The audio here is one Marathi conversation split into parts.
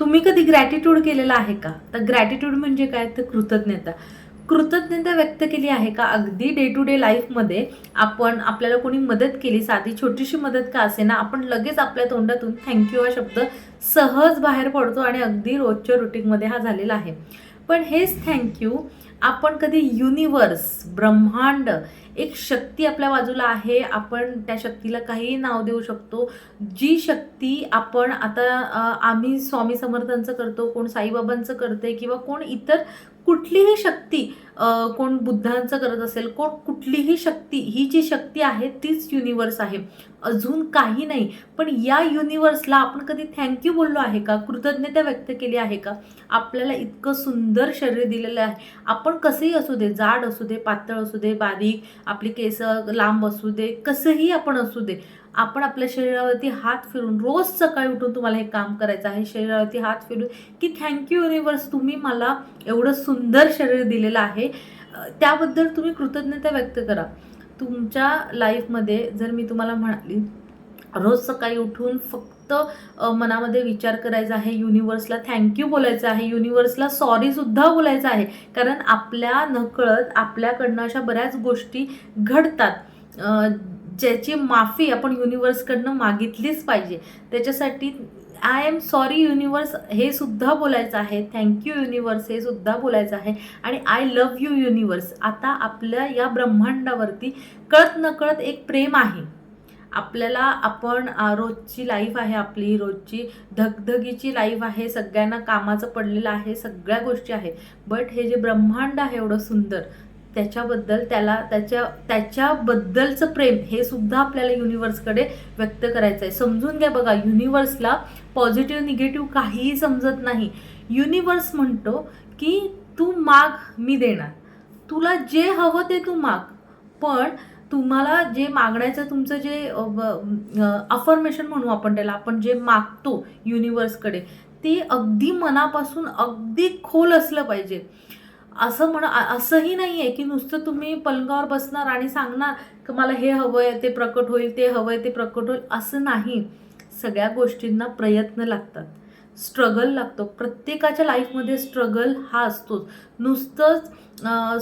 तुम्ही कधी ग्रॅटिट्यूड केलेला आहे का? तर ग्रॅटिट्यूड म्हणजे काय? तर कृतज्ञता. कृतज्ञता व्यक्त केली आहे का? अगदी डे टू डे लाईफमध्ये आपण आपल्याला कोणी मदत केली साधी छोटीशी मदत का असे ना आपण लगेच आपल्या तोंडातून थँक्यू हा शब्द सहज बाहेर पडतो आणि अगदी रोजच्या रुटीनमध्ये हा झालेला आहे. पण हेच थँक्यू आपण कधी युनिवर्स ब्रह्मांड एक शक्ती आपल्या बाजूला आहे आपण त्या शक्तीला काहीही नाव देऊ शकतो. जी शक्ती आपण आता आम्ही स्वामी समर्थांचं करतो कोण साईबाबांचं करते किंवा कोण इतर कुठलीही शक्ती कोण बुद्धांचं करत असेल कोण कुठलीही शक्ती ही जी शक्ती आहे तीच युनिवर्स आहे. अजून काही नाही. पण या युनिवर्सला आपण कधी थँक्यू बोललो आहे का? कृतज्ञता व्यक्त केली आहे का? आपल्याला इतकं सुंदर शरीर दिलेलं आहे. आपण कसंही असू दे जाड असू दे पातळ असू दे बारीक आपली केस लांब असू दे कसंही आपण असू दे आपण आपल्या शरीरावरती हात फिरून रोज सकाळी उठून तुम्हाला हे काम करायचं आहे. शरीरावरती हात फिरून की थँक्यू युनिवर्स तुम्ही मला एवढं सुंदर शरीर दिलेलं आहे. त्याबद्दल तुम्ही कृतज्ञता व्यक्त करा. तुमच्या लाईफमध्ये जर मी तुम्हाला म्हणाली रोज सकाळी उठून फक्त मनामध्ये विचार करायचा आहे युनिवर्सला थँक्यू बोलायचं आहे युनिवर्सला सॉरीसुद्धा बोलायचं आहे कारण आपल्या नकळत आपल्याकडनं अशा बऱ्याच गोष्टी घडतात. ज्याची माफी आपण युनिवर्सकडनं मागितलीच पाहिजे. त्याच्यासाठी आय एम सॉरी युनिवर्स हे सुद्धा बोलायचं आहे. थँक्यू युनिवर्स हे सुद्धा बोलायचं आहे. आणि आय लव्ह यू युनिवर्स आता आपल्या या ब्रह्मांडावरती कळत नकळत एक प्रेम आहे. आपल्याला आपण रोजची लाईफ आहे आपली रोजची धगधगीची लाईफ आहे. सगळ्यांना कामाचं पडलेलं आहे. सगळ्या गोष्टी आहेत. बट हे जे ब्रह्मांड आहे एवढं सुंदर त्याच्याबद्दल त्याला त्याच्या त्याच्याबद्दलचं प्रेम हे सुद्धा आपल्याला युनिवर्सकडे व्यक्त करायचं आहे समजून घ्या बघा युनिवर्सला पॉझिटिव्ह निगेटिव्ह काहीही समजत नाही. युनिवर्स म्हणतो की तू माग मी देणार. तुला जे हवं ते तू माग. पण तुम्हाला जे मागण्याचं तुमचं जे अफर्मेशन म्हणू आपण त्याला आपण जे मागतो युनिवर्सकडे ते अगदी मनापासून अगदी खोल असलं पाहिजे. असं म्हण असंही नाही आहे की नुसतं तुम्ही पलंगावर बसणार आणि सांगणार की मला हे हवं आहे ते प्रकट होईल ते हवं आहे ते प्रकट होईल असं नाही. सगळ्या गोष्टींना प्रयत्न लागतात. स्ट्रगल लागतो. प्रत्येकाच्या लाईफमध्ये स्ट्रगल हा असतोच. नुसतंच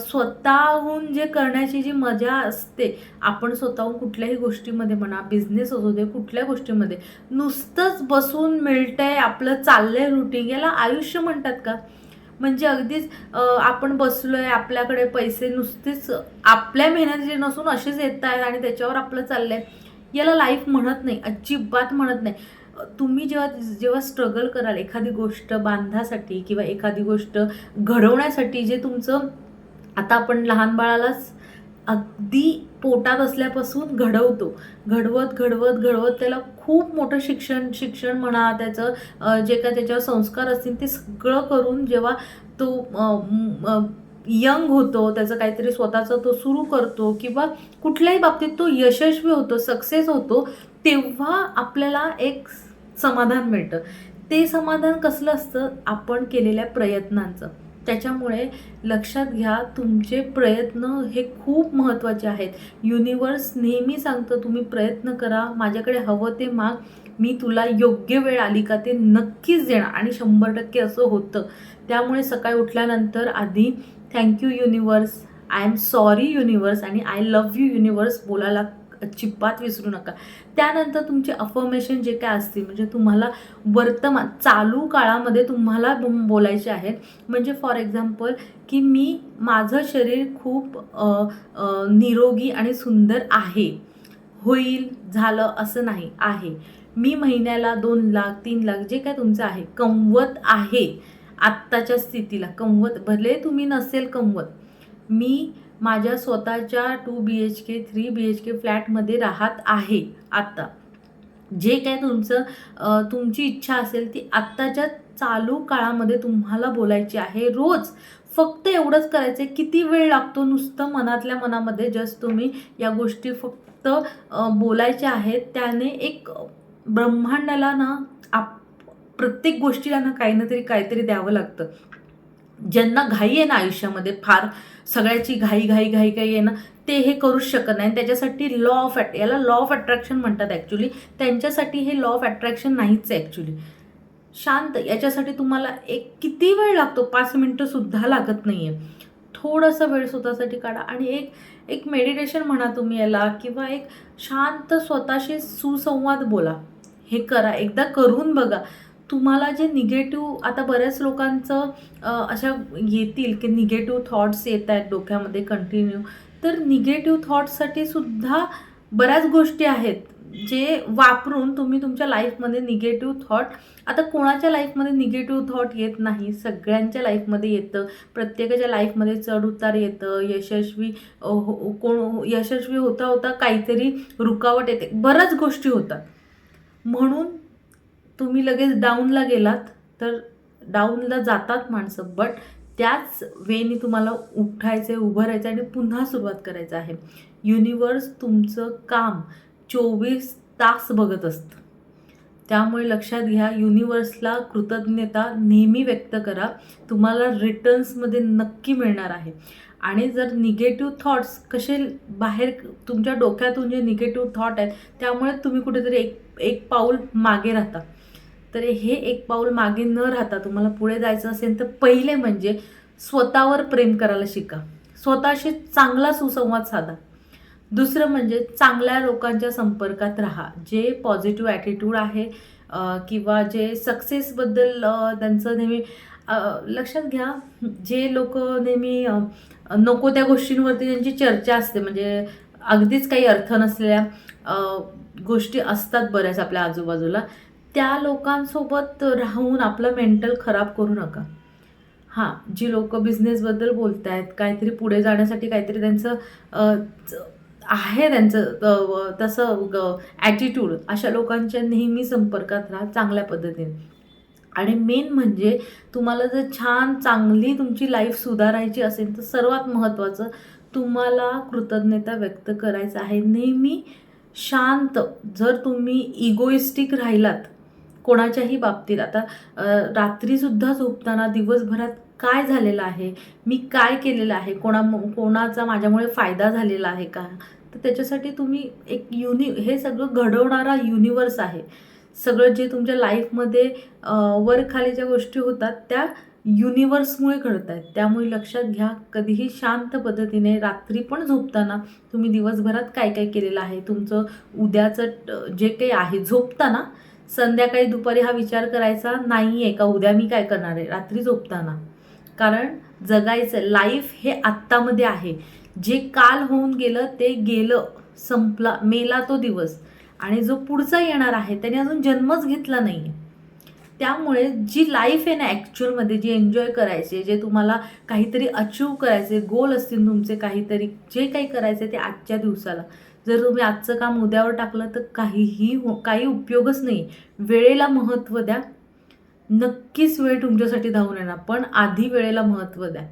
स्वतःहून जे करण्याची जी मजा असते आपण स्वतःहून कुठल्याही गोष्टीमध्ये म्हणा बिझनेस असू दे कुठल्या गोष्टीमध्ये नुसतंच बसून मिळतंय आपलं चाललंय रुटीन. याला आयुष्य म्हणतात का? म्हणजे अगदीच आपण बसलो आहे आपल्याकडे पैसे नुसतेच आपल्या मेहनतीचे नसून असेच येत आहेत आणि त्याच्यावर आपलं चाललं आहे याला लाईफ म्हणत नाही अजिबात म्हणत नाही. तुम्ही जेव्हा जेव्हा स्ट्रगल कराल एखादी गोष्ट बांधासाठी किंवा एखादी गोष्ट घडवण्यासाठी जे तुमचं आता आपण लहान बाळालाच अगदी पोटात असल्यापासून घडवतो. घडवत घडवत घडवत त्याला खूप मोठं शिक्षण शिक्षण म्हणा त्याचं जे काय त्याच्यावर संस्कार असतील ते सगळं करून जेव्हा तो यंग होतो त्याचं काहीतरी स्वतःचं तो सुरू करतो किंवा कुठल्याही बाबतीत तो यशस्वी होतो सक्सेस होतो तेव्हा आपल्याला एक समाधान मिळतं. ते समाधान कसलं असतं? आपण केलेल्या प्रयत्नांचं. त्याच्यामुळे लक्षात घ्या तुमचे प्रयत्न हे खूप महत्त्वाचे आहेत. युनिवर्स नेहमी सांगतं तुम्ही प्रयत्न करा माझ्याकडे हवं ते माग. मी तुला योग्य वेळ आली का ते नक्कीच देणार. आणि शंभर टक्के असं होतं. त्यामुळे सकाळी उठल्यानंतर आधी thank you universe I am sorry universe आणि आय लव्ह यू युनिवर्स बोलायला अजिबात विसरू नका. त्यानंतर तुमचे अफर्मेशन जे काय असतील म्हणजे तुम्हाला वर्तमान चालू काळामध्ये तुम्हाला बोलायचे आहेत. म्हणजे फॉर एक्झाम्पल की मी माझं शरीर खूप निरोगी आणि सुंदर आहे. होईल झालं असं नाही आहे. मी महिन्याला दोन लाख तीन लाख जे काय तुमचं आहे कमवत आहे आत्ताच्या स्थितीला. कमवत भले तुम्ही नसेल कमवत मी माझ्या स्वतःच्या two B H K three B H K फ्लॅटमध्ये राहत आहे आत्ता जे काय तुमचं तुमची इच्छा असेल ती आत्ताच्या चालू काळामध्ये तुम्हाला बोलायची आहे. रोज फक्त एवढंच करायचं आहे किती वेळ लागतो नुसतं मनातल्या मनामध्ये जस्ट तुम्ही या गोष्टी फक्त बोलायच्या आहेत. त्याने एक ब्रह्मांडाला ना आप प्रत्येक गोष्टीला ना काही ना तरी काहीतरी द्यावं लागतं. ज्यांना घाई आहे ना आयुष्यामध्ये फार सगळ्याची घाई घाई घाई घाई आहे ना ते हे करूच शकत नाही. त्याच्यासाठी लॉ ऑफ ॲट याला लॉ ऑफ अट्रॅक्शन म्हणतात ॲक्च्युली त्यांच्यासाठी हे लॉ ऑफ अट्रॅक्शन नाहीच आहे ॲक्च्युली शांत याच्यासाठी तुम्हाला एक किती वेळ लागतो? पाच मिनटंसुद्धा लागत नाही आहे थोडासा वेळ स्वतःसाठी काढा. आणि एक एक मेडिटेशन म्हणा तुम्ही याला किंवा एक शांत स्वतःशी सुसंवाद बोला. हे करा. एकदा करून बघा. तुम्हाला जे निगेटिव्ह आता बऱ्याच लोकांचं अशा येतील की निगेटिव्ह थॉट्स येत आहेत डोक्यामध्ये कंटिन्यू तर निगेटिव्ह थॉट्ससाठी सुद्धा बऱ्याच गोष्टी आहेत जे वापरून तुम्ही तुमच्या लाईफमध्ये निगेटिव्ह थॉट आता कोणाच्या लाईफमध्ये निगेटिव्ह थॉट येत नाही? सगळ्यांच्या लाईफमध्ये येतं. प्रत्येकाच्या लाईफमध्ये चढउतार येतं. यशस्वी हो- कोण यशस्वी होता होता काहीतरी रुकावट येते. बऱ्याच गोष्टी होतात. म्हणून तुम्ही लगेच डाऊनला गेलात तर डाऊनला जातात माणसं बट त्याच वेनी तुम्हाला उठायचं आहे उभं राहायचं आहे आणि पुन्हा सुरुवात करायचं आहे. युनिवर्स तुमचं काम चोवीस तास बघत असतं. त्यामुळे लक्षात घ्या युनिवर्सला कृतज्ञता नेहमी व्यक्त करा. तुम्हाला रिटर्न्समध्ये नक्की मिळणार आहे. आणि जर निगेटिव्ह थॉट्स कसे बाहेर तुमच्या डोक्यातून जे निगेटिव्ह थॉट आहेत त्यामुळे तुम्ही कुठेतरी एक एक पाऊल मागे राहता. तर हे एक पाऊल मागे न राहता तुम्हाला पुढे जायचं असेल तर पहिले म्हणजे स्वतःवर प्रेम करायला शिका. स्वतःशी चांगला सुसंवाद साधा. दुसरं म्हणजे चांगल्या लोकांच्या संपर्कात राहा. जे पॉझिटिव्ह ॲटिट्यूड आहे किंवा जे सक्सेसबद्दल त्यांचं नेहमी लक्षात घ्या. जे लोक नेहमी नको त्या गोष्टींवरती त्यांची चर्चा असते. म्हणजे अगदीच काही अर्थ नसलेल्या गोष्टी असतात बऱ्याच आपल्या आजूबाजूला. त्या लोकांसोबत राहून आपलं मेंटल खराब करू नका. हां जी लोक बिझनेसबद्दल बोलत आहेत काहीतरी पुढे जाण्यासाठी काहीतरी त्यांचं आहे त्यांचं तसं ॲटिट्यूड अशा लोकांच्या नेहमी संपर्कात राहा चांगल्या पद्धतीने. आणि मेन म्हणजे तुम्हाला जर छान चांगली तुमची लाईफ सुधारायची असेल तर सर्वात महत्त्वाचं तुम्हाला कृतज्ञता व्यक्त करायचं आहे. नेहमी शांत. जर तुम्ही इगोइस्टिक राहिलात कोणाच्याही बाबतीत. आता रात्रीसुद्धा झोपताना दिवसभरात काय झालेलं आहे? मी काय केलेलं आहे? कोणा कोणाचा माझ्यामुळे फायदा झालेला आहे का? तर त्याच्यासाठी तुम्ही एक युनि हे सगळं घडवणारा युनिवर्स आहे. सगळं जे तुमच्या लाईफमध्ये वरखाली ज्या गोष्टी होतात त्या युनिवर्समुळे घडत आहेत त्यामुळे लक्षात घ्या कधीही शांत पद्धतीने रात्री पण झोपताना तुम्ही दिवसभरात काय काय केलेलं आहे? तुमचं उद्याचं जे काही आहे झोपताना संध्याकाळी दुपारी हा विचार करायचा नाही आहे का? उद्या मी काय करणार आहे? रात्री झोपताना. कारण जगायचं लाईफ हे आत्तामध्ये आहे. जे काल होऊन गेलं ते गेलं संपला मेला तो दिवस. आणि जो पुढचा येणार आहे त्याने अजून जन्मच घेतला नाही आहे त्यामुळे जी लाईफ आहे ना ॲक्च्युअलमध्ये जी एन्जॉय करायचे जे तुम्हाला काहीतरी अचीव करायचे गोल असतील तुमचे काहीतरी जे काही करायचे ते आजच्या दिवसाला. जर तुम्ही आजचं काम उद्यावर टाकलं तर काहीही हो काही उपयोगच नाही. वेळेला महत्त्व द्या. नक्कीच वेळ तुमच्यासाठी धावून येणार पण आधी वेळेला महत्त्व द्या.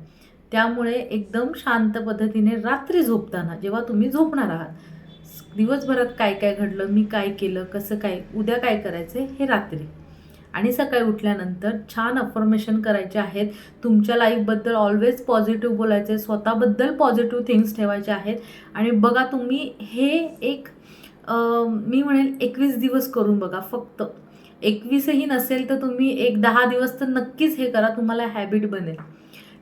त्यामुळे एकदम शांत पद्धतीने रात्री झोपताना जेव्हा तुम्ही झोपणार आहात दिवसभरात काय काय घडलं मी काय केलं कसं काय उद्या काय करायचं हे रात्री. आणि सकाळी उठल्यानंतर छान अफर्मेशन करायचे आहेत. तुमच्या लाईफबद्दल ऑलवेज पॉझिटिव्ह बोलायचे स्वतःबद्दल पॉझिटिव्ह थिंग्स ठेवायचे आहेत. आणि बघा तुम्ही हे एक आ, मी म्हणेल एकवीस दिवस करून बघा फक्त. एकवीसही नसेल तर तुम्ही एक दहा दिवस तर नक्कीच हे करा तुम्हाला हॅबिट बनेल.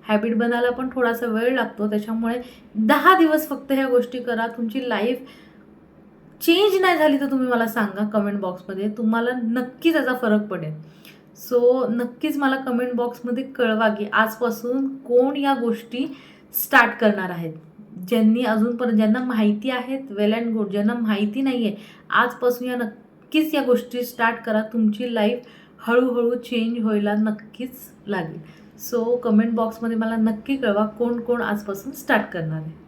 हॅबिट बनायला पण थोडासा वेळ लागतो त्याच्यामुळे दहा दिवस फक्त ह्या गोष्टी करा. तुमची लाईफ चेंज नाही झाली तर तुम्ही मला सांगा कमेंट बॉक्समध्ये तुम्हाला नक्की त्याचा फरक पडेल. सो नक्कीच मला कमेंट बॉक्समध्ये कळवा की आजपासून कोण या गोष्टी स्टार्ट करणार आहेत. ज्यांनी अजूनपर्यंत ज्यांना माहिती आहेत वेल अँड गुड ज्यांना माहिती नाही आहे आजपासून या नक्कीच या गोष्टी स्टार्ट करा. तुमची लाईफ हळूहळू चेंज व्हायला नक्कीच लागेल. सो कमेंट बॉक्समध्ये मला नक्की कळवा कोण कोण आजपासून स्टार्ट करणार आहे.